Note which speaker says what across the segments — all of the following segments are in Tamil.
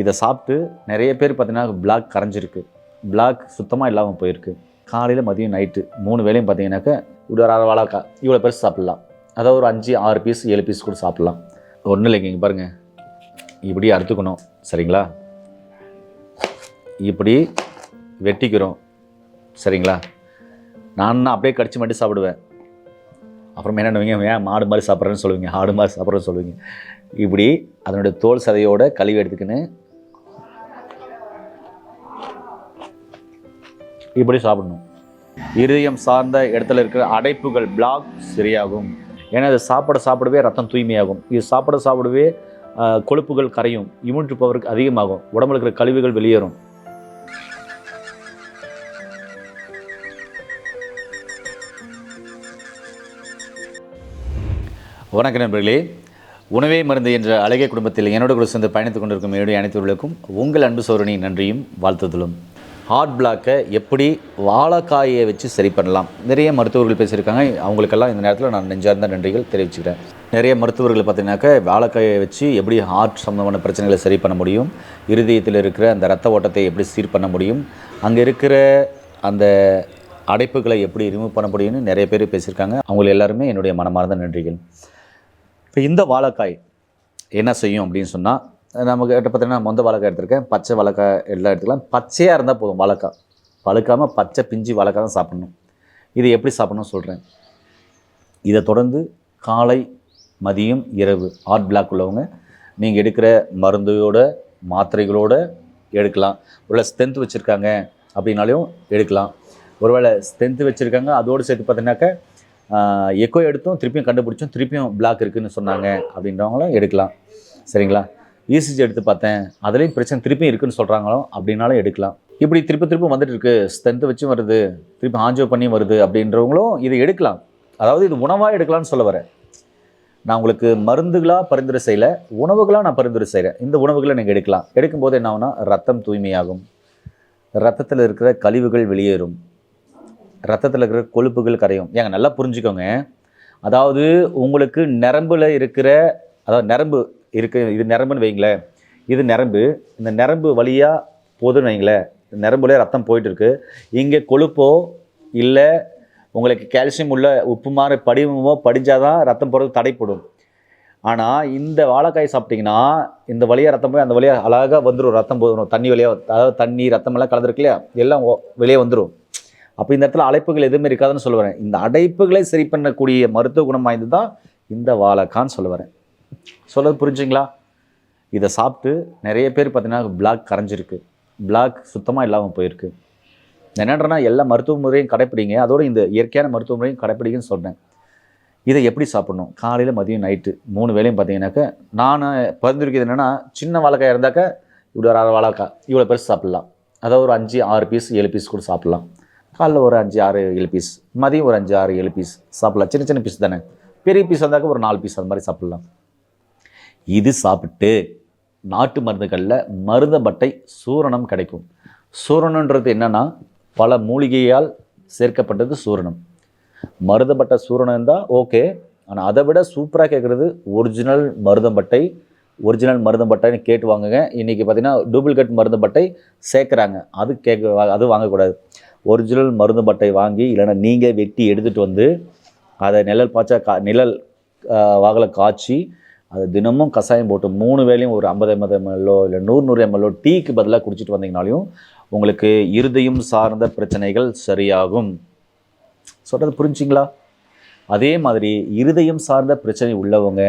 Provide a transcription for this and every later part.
Speaker 1: இதை சாப்பிட்டு நிறைய பேர் பார்த்தீங்கன்னா பிளாக் கரைஞ்சிருக்கு. பிளாக் சுத்தமாக இல்லாமல் போயிருக்கு. காலையில் மதியம் நைட்டு மூணு வேளையும் பார்த்தீங்கன்னாக்கா இவ்வளோ அரை வாழைக்கா இவ்வளோ பேர் சாப்பிட்லாம். அதாவது ஒரு அஞ்சு ஆறு பீஸ் ஏழு பீஸ் கூட சாப்பிட்லாம். ஒன்றும் இல்லைங்க இங்கே பாருங்கள் இப்படி அறுத்துக்கணும் சரிங்களா? இப்படி வெட்டிக்கிறோம் சரிங்களா? நான் அப்படியே கடிச்சு மட்டும் சாப்பிடுவேன். அப்புறம் என்ன ஏன் மாடு மாதிரி சாப்பிட்றேன்னு சொல்லுவீங்க ஆடு மாதிரி சாப்பிட்றேன்னு சொல்லுவீங்க. இப்படி அதனுடைய தோல் சதையோட கழுவி எடுத்துக்கின்னு இப்படி சாப்பிடணும். இருதயம் சார்ந்த இடத்துல இருக்கிற அடைப்புகள் பிளாக் சரியாகும். ஏன்னா அது சாப்பிட சாப்பிடவே ரத்தம் தூய்மையாகும். இது சாப்பிட சாப்பிடவே கொழுப்புகள் கரையும். இம்யூனிட்டி பவருக்கு அதிகமாகும். உடம்புல இருக்கிற கழிவுகள் வெளியேறும். வணக்கம் நண்பர்களே. உணவே மருந்து என்ற அழகிய குடும்பத்தில் என்னோட கூட சேர்ந்து பயணித்துக் கொண்டிருக்கும் என்னுடைய அனைத்துகளுக்கும் உங்கள் அன்பு சோரணி நன்றியும் வாழ்த்துதலும். ஹார்ட் பிளாக்கை எப்படி வாழைக்காயை வச்சு சரி பண்ணலாம்? நிறைய மருத்துவர்கள் பேசியிருக்காங்க. அவங்களுக்கெல்லாம் இந்த நேரத்தில் நான் நெஞ்சார்ந்த நன்றிகள் தெரிவிச்சுக்கிறேன். நிறைய மருத்துவர்கள் பார்த்தீங்கன்னாக்கா வாழைக்காயை வச்சு எப்படி ஹார்ட் சம்மந்தமான பிரச்சனைகளை சரி பண்ண முடியும்? இருதயத்தில் இருக்கிற அந்த ரத்த ஓட்டத்தை எப்படி சீர் பண்ண முடியும்? அங்கே இருக்கிற அந்த அடைப்புகளை எப்படி ரிமூவ் பண்ண முடியும்னு நிறைய பேர் பேசியிருக்காங்க. அவங்க எல்லாருமே என்னுடைய மனமார்ந்த நன்றிகள். இப்போ இந்த வாழைக்காய் என்ன செய்யும் அப்படின்னு சொன்னால் நமக்கு கிட்ட பார்த்தீங்கன்னா மொந்த வாழைக்காய் எடுத்திருக்கேன். பச்சை வாழைக்காய் எல்லாம் எடுத்துக்கலாம். பச்சையாக இருந்தால் போதும் வழக்கா. பழுக்காமல் பச்சை பிஞ்சு வாழைக்காய் தான் சாப்பிடணும். இதை எப்படி சாப்பிடணும்னு சொல்கிறேன் இதை தொடர்ந்து காலை மதியம் இரவு ஹார்ட் பிளாக் உள்ளவங்க நீங்கள் எடுக்கிற மருந்தோட மாத்திரைகளோட எடுக்கலாம். ஒருவேளை ஸ்ட்ரென்த் வச்சுருக்காங்க அப்படின்னாலையும் எடுக்கலாம். ஒருவேளை ஸ்ட்ரென்த் வச்சுருக்காங்க அதோடு சேர்த்து பார்த்தீங்கன்னாக்கா எக்கோ எடுத்தும் திருப்பியும் கண்டுபிடிச்சோம் திருப்பியும் பிளாக் இருக்குதுன்னு சொன்னாங்க அப்படின்றவங்களும் எடுக்கலாம். சரிங்களா? இசிஜி எடுத்து பார்த்தேன். அதுலேயும் பிரச்சனை திருப்பியும் இருக்குன்னு சொல்கிறாங்களோ அப்படின்னாலும் எடுக்கலாம். இப்படி திருப்பி திருப்பி வந்துட்டு இருக்கு. ஸ்ட்ரென்த்து வச்சும் வருது. திருப்பி ஆஞ்சோ பண்ணியும் வருது அப்படின்றவங்களும் இதை எடுக்கலாம். அதாவது இது உணவாக எடுக்கலாம்னு சொல்ல வரேன். நான் உங்களுக்கு மருந்துகளாக பரிந்துரை செய்யல. உணவுகளாக நான் பரிந்துரை செய்கிறேன் இந்த உணவுகளை நீங்கள் எடுக்கலாம். எடுக்கும்போது என்ன ஆகுனா ரத்தம் தூய்மையாகும். ரத்தத்தில் இருக்கிற கழிவுகள் வெளியேறும். ரத்தத்தில் இருக்கிற கொழுப்புகள் கரையும். ஏங்க நல்லா புரிஞ்சுக்கோங்க. அதாவது உங்களுக்கு நரம்பில் இருக்கிற அதாவது நரம்பு இருக்கு. இது நரம்புன்னு வைங்களேன். இது நரம்பு. இந்த நரம்பு வழியாக போதுன்னு வைங்களேன். நரம்புலே ரத்தம் போயிட்டுருக்கு. இங்கே கொழுப்போ இல்லை உங்களுக்கு கால்சியம் உள்ள உப்பு மாதிரி படிவமோ படிஞ்சாதான் ரத்தம் போகிறது தடைப்படும். ஆனால் இந்த வாழைக்காய் சாப்பிட்டிங்கன்னா இந்த வழியாக ரத்தம் போய் அந்த வழியாக அழகாக வந்துடும் ரத்தம் போதும். தண்ணி வழியாக அதாவது தண்ணி ரத்தம் எல்லாம் கலந்துருக்கு இல்லையா? எல்லாம் ஓ- வெளியே வந்துடும் அப்போ இந்த இடத்துல அழைப்புகள் எதுவுமே இருக்காதுன்னு சொல்லுவேன். இந்த அடைப்புகளை சரி பண்ணக்கூடிய மருத்துவ குணம் வாய்ந்து தான் இந்த வாழைக்கான்னு சொல்லுவேன். சொல்ல புரிஞ்சுங்களா? இதை சாப்பிட்டு நிறைய பேர் பார்த்தீங்கன்னா பிளாக் கரைஞ்சிருக்கு. பிளாக் சுத்தமாக இல்லாமல் போயிருக்கு. என்னன்றனா எல்லா மருத்துவ முறையும் கடைப்பிடிங்க. அதோடு இந்த இயற்கையான மருத்துவ முறையும் கடைப்பிடிங்கன்னு சொன்னேன். இதை எப்படி சாப்பிடணும்? காலையில் மதியம் நைட்டு மூணு வேளையும் பார்த்தீங்கன்னாக்கா நான் பரிந்துரைக்கிறது என்னென்னா சின்ன வாழைக்காய் இருந்தாக்கா இப்படி ஒரு அரை வாழைக்காய் இவ்வளோ பெருசு சாப்பிட்லாம். அதாவது ஒரு அஞ்சு ஆறு பீஸ் ஏழு பீஸ் கூட சாப்பிட்லாம். காலைல ஒரு அஞ்சு ஆறு ஏழு பீஸ் மதியம் ஒரு அஞ்சு ஆறு ஏழு பீஸ் சாப்பிட்லாம். சின்ன சின்ன பீஸ் தானே. பெரிய பீஸ் வந்தாக்க ஒரு நாலு பீஸ் அந்த மாதிரி சாப்பிட்லாம். இது சாப்பிட்டு நாட்டு மருந்துகளில் மருதம்பட்டை சூரணம் கிடைக்கும். சூரணன்றது என்னென்னா பல மூலிகையால் சேர்க்கப்பட்டது சூரணம். மருதப்பட்ட சூரணம் இருந்தால் ஓகே. ஆனால் அதை விட சூப்பராக கேட்குறது ஒரிஜினல் மருதம்பட்டை ஒரிஜினல் மருதம்பட்டைன்னு கேட்டு வாங்குங்க. இன்றைக்கி பார்த்தீங்கன்னா டூப்ளிகேட் மருதம்பட்டை சேர்க்குறாங்க. அது கேட்க அது வாங்கக்கூடாது. ஒரிஜினல் மருதம்பட்டை வாங்கி இல்லைன்னா நீங்கள் வெட்டி எடுத்துகிட்டு வந்து அதை நிழல் பாய்ச்சா கா நிழல் வாகலை காய்ச்சி அது தினமும் கஷாயம் போட்டு மூணு வேளையும் ஒரு ஐம்பது எம்எல் எம்எல்ஓ இல்லை நூறு நூறு எம்எல்ஓ டீக்கு பதிலாக குடிச்சிட்டு வந்தீங்கனாலையும் உங்களுக்கு இருதயம் சார்ந்த பிரச்சனைகள் சரியாகும். சொல்கிறது புரிஞ்சிங்களா? அதே மாதிரி இருதயம் சார்ந்த பிரச்சனை உள்ளவங்க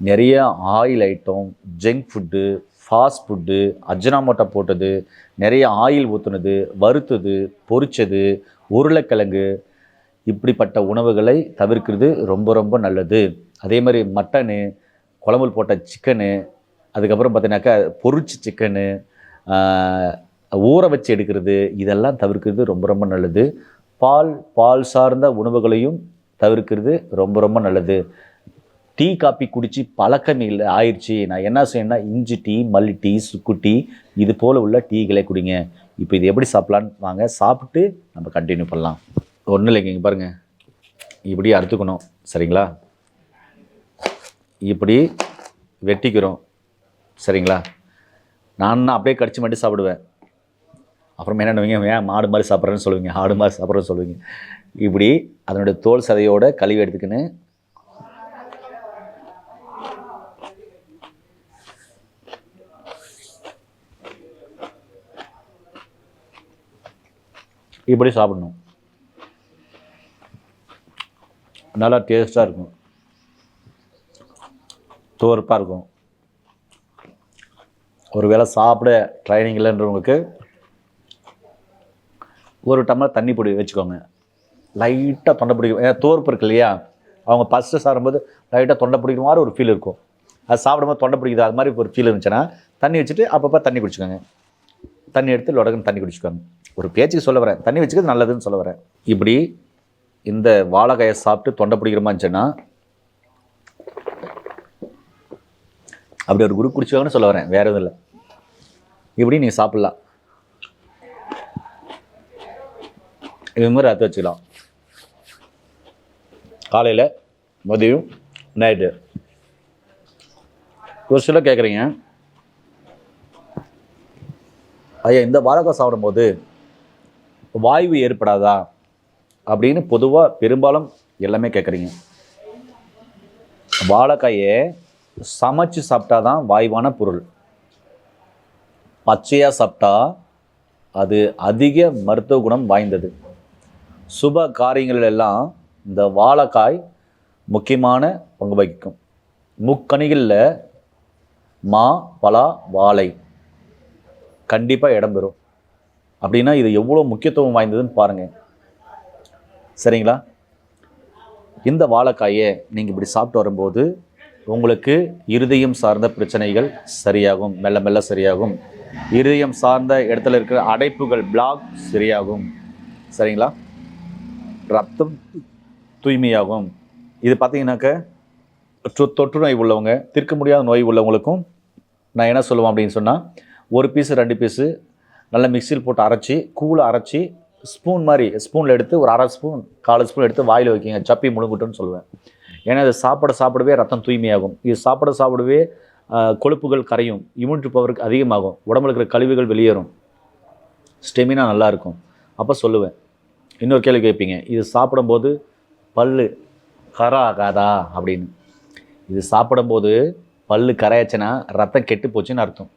Speaker 1: நிறைய oil item junk food fast food Ajinomoto போட்டது நிறைய ஆயில் ஊற்றுனது வறுத்தது பொரிச்சது உருளைக்கிழங்கு இப்படிப்பட்ட உணவுகளை தவிர்க்கிறது ரொம்ப ரொம்ப நல்லது. அதே மாதிரி மட்டனு குழம்புல போட்ட சிக்கனு அதுக்கப்புறம் பார்த்தீங்கன்னாக்கா பொரிச்சு சிக்கனு ஊற வச்சு எடுக்கிறது இதெல்லாம் தவிர்க்கிறது ரொம்ப ரொம்ப நல்லது. பால் பால் சார்ந்த உணவுகளையும் தவிர்க்கிறது ரொம்ப ரொம்ப நல்லது. டீ காப்பி குடித்து பழக்கம் இல்லை ஆயிடுச்சு நான் என்ன செய்யணும்னா இஞ்சி டீ மல்லி டீ சுக்கு டீ இது போல் உள்ள டீகளை குடிங்க. இப்போ இது எப்படி சாப்பிட்லான்னு வாங்க. சாப்பிட்டு நம்ம கண்டினியூ பண்ணலாம். ஒன்றும் இல்லைங்க இங்கே பாருங்கள் இப்படி அறுத்துக்கணும். சரிங்களா? இப்படி வெட்டிக்கிறோம். சரிங்களா? நான் அப்படியே கடிச்சு மட்டும் சாப்பிடுவேன். அப்புறம் என்ன பண்ணுவீங்க? ஏன் மாடு மாதிரி சாப்பிட்றேன்னு சொல்லுவீங்க. ஆடு மாதிரி சாப்பிட்றேன்னு சொல்லுவீங்க. இப்படி அதனுடைய தோல் சதையோட கழுவி எடுத்துக்கின்னு இப்படி சாப்பிடணும். நல்லா டேஸ்ட்டாக இருக்கும். துவர்ப்பாக இருக்கும். ஒரு வேளை சாப்பிட ட்ரைனிங் இல்லைன்றவங்களுக்கு ஒரு டம்ளர் தண்ணி பொடி வச்சுக்கோங்க. லைட்டாக தொண்டை பிடிக்கும். ஏன்னா தோர்ப்பு இருக்கு இல்லையா? அவங்க ஃபஸ்ட்டு சாப்பிடும்போது லைட்டாக தொண்டை பிடிக்கிற மாதிரி ஒரு ஃபீல் இருக்கும். அது சாப்பிடும்போது தொண்டை பிடிக்குது? அது மாதிரி ஒரு ஃபீல் இருந்துச்சுன்னா தண்ணி வச்சுட்டு அப்பப்போ தண்ணி குடிச்சுக்கோங்க. தண்ணி எடுத்து லொடகன் தண்ணி குடிச்சுக்கோங்க. ஒரு பேச்சுக்கு சொல்ல வரேன். தண்ணி வச்சுக்கிறது நல்லதுன்னு சொல்ல வரேன். இப்படி இந்த வாழைக்காயை சாப்பிட்டு தொண்டை பிடிக்கிற மாதிரி இருந்துச்சுன்னா அப்படி ஒரு குரு குடிச்சுவாங்கன்னு சொல்ல வரேன் வேறு எதுவும் இல்லை. இப்படி நீங்கள் சாப்பிட்லாம். இது மாதிரி அறுத்து வச்சுக்கலாம். காலையில் மதியம் நைட்டு ஒரு சில கேட்குறீங்க ஐயா இந்த வாழைக்காய் சாப்பிடும்போது வாய்வு ஏற்படாதா? அப்படின்னு பொதுவாக பெரும்பாலும் எல்லாமே கேட்குறீங்க வாழைக்காயை சமைச்சு சாப்பிட்டா தான் வாய்வான பொருள். பச்சையாக சாப்பிட்டா அது அதிக மருத்துவ குணம் வாய்ந்தது. சுப காரியங்கள் எல்லாம் இந்த வாழைக்காய் முக்கியமான பங்கு வகிக்கும். முக்கணிகளில் மா பலா வாழை கண்டிப்பாக இடம்பெறும் அப்படின்னா இது எவ்வளோ முக்கியத்துவம் வாய்ந்ததுன்னு பாருங்கள் சரிங்களா? இந்த வாழைக்காயை நீங்கள் இப்படி சாப்பிட்டு வரும்போது உங்களுக்கு இருதயம் சார்ந்த பிரச்சனைகள் சரியாகும் மெல்ல மெல்ல சரியாகும். இருதயம் சார்ந்த இடத்துல இருக்கிற அடைப்புகள் பிளாக் சரியாகும். சரிங்களா? ரத்தம் தூய்மையாகும். இது பார்த்தீங்கன்னாக்க தொற்று நோய் உள்ளவங்க தீர்க்க முடியாத நோய் உள்ளவங்களுக்கும் நான் என்ன சொல்லுவேன் அப்படின்னு சொன்னால் ஒரு பீஸு ரெண்டு பீஸு நல்லா மிக்சியில் போட்டு அரைச்சி கூழ அரைச்சி ஸ்பூன் மாதிரி ஸ்பூனில் எடுத்து ஒரு அரை ஸ்பூன் கால் ஸ்பூன் எடுத்து வாயில் வைக்கிங்க. சப்பி முழுங்குட்டுன்னு சொல்லுவேன். ஏன்னா அது சாப்பிட சாப்பிடவே ரத்தம் தூய்மையாகும். இது சாப்பிட சாப்பிடவே கொழுப்புகள் கரையும். இம்யூனிட்டி பவருக்கு அதிகமாகும். உடம்புல இருக்கிற கழிவுகள் வெளியேறும். ஸ்டெமினா நல்லாயிருக்கும். அப்போ சொல்லுவேன். இன்னொரு கேள்வி கேட்பீங்க. இது சாப்பிடும்போது பல்லு கரை ஆகாதா அப்படின்னு. இது சாப்பிடும்போது பல் கரையாச்சுன்னா ரத்தம் கெட்டு போச்சுன்னு அர்த்தம்.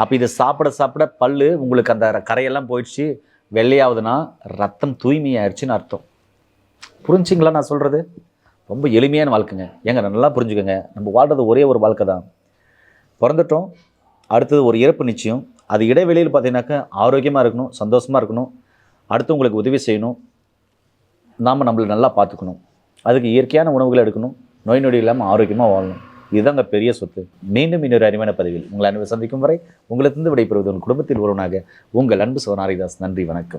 Speaker 1: அப்போ இதை சாப்பிட சாப்பிட பல் உங்களுக்கு அந்த கரையெல்லாம் போயிடுச்சு. வெள்ளையாகுதுன்னா ரத்தம் தூய்மையாயிருச்சுன்னு அர்த்தம். புரிஞ்சிங்களா நான் சொல்கிறது ரொம்ப எளிமையான வாழ்க்கைங்க. ஏங்க நல்லா புரிஞ்சுக்கோங்க. நம்ம வாழ்றது ஒரே ஒரு வாழ்க்கை தான். பிறந்துட்டோம். அடுத்தது ஒரு இறப்பு நிச்சயம். அது இடைவெளியில் பார்த்தீங்கன்னாக்கா ஆரோக்கியமாக இருக்கணும் சந்தோஷமாக இருக்கணும். அடுத்து உங்களுக்கு உதவி செய்யணும். நாம் நம்மளை நல்லா பார்த்துக்கணும். அதுக்கு இயற்கையான உணவுகளை எடுக்கணும். நோய் நொடி இல்லாமல் ஆரோக்கியமாக வாழணும். இதுதாங்க பெரிய சொத்து. மீண்டும் இன்னொரு அருமையான பதிவில் உங்களை அன்பு சந்திக்கும் வரை உங்களிடத்திலிருந்து விடைபெறுவது உங்கள் குடும்பத்தில் ஒருவனாக உங்கள் அன்பு சோனாரிதாஸ் நன்றி வணக்கம்.